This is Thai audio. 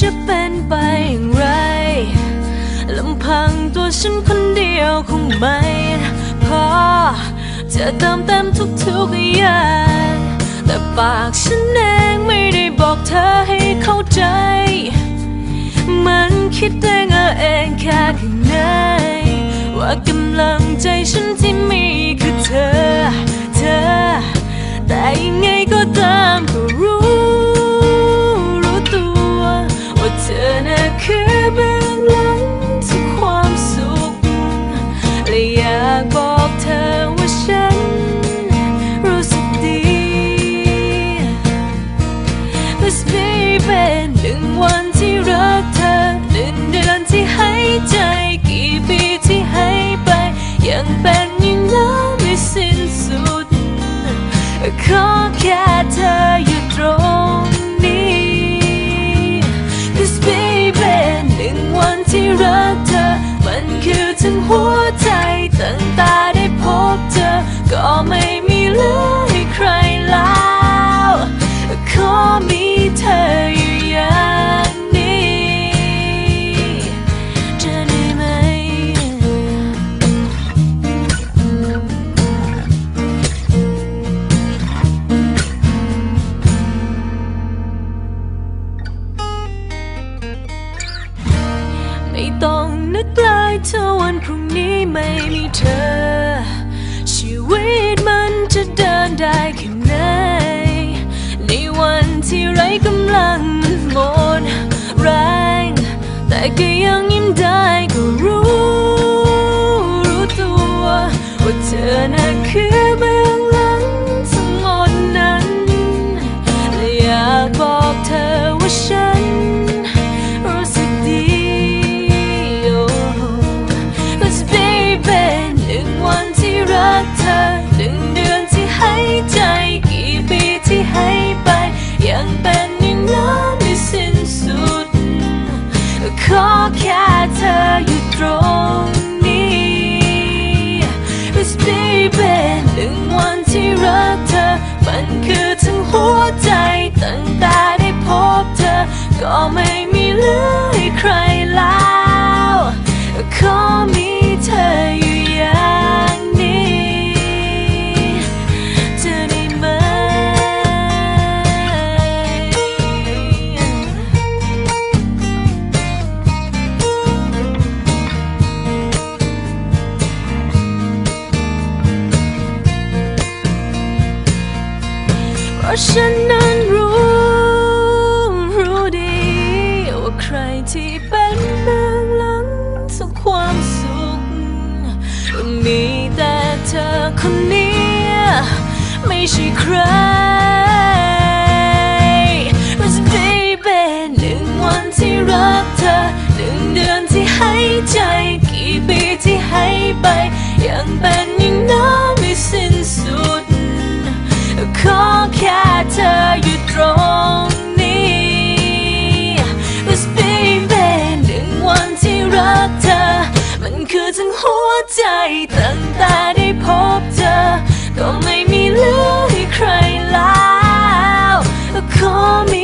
จะเป็นไปอย่างไรลำพังตัวฉันคนเดียวคงไม่พอจะเติมเต็มทุกๆอย่างแต่ปากฉันเองไม่ได้บอกเธอให้เข้าใจ มันคิดเองเอาเองแค่ข้าง ขอแค่เธออยู่ตรงนี้ Cause baby หนึ่งวันที่รักเธอ มันคือทั้งหัว ต้องนึกเลยเธอวันพรุ่งนี้ไม่มีเธอ ชีวิตมันจะเดินได้แค่ไหน ในวันที่ไร้กำลังหมดแรง แต่ก็ยังยิ้มได้ก็รู้ รู้ตัวว่าเธอน่ะคือะฉันนั้นรู้ รู้ดี ว่าใครที่เป็นเบื้องหลังทุกความสุข มีแต่เธอคนนี้ ไม่ใช่ใคร Cause baby หนึ่งวันที่รักเธอ หนึ่งเดือนที่ให้ใจ กี่ปีที่ ใจตั้งแต่ได้พบเธอ ก็ไม่มีเหลือให้ใครแล้วขอมี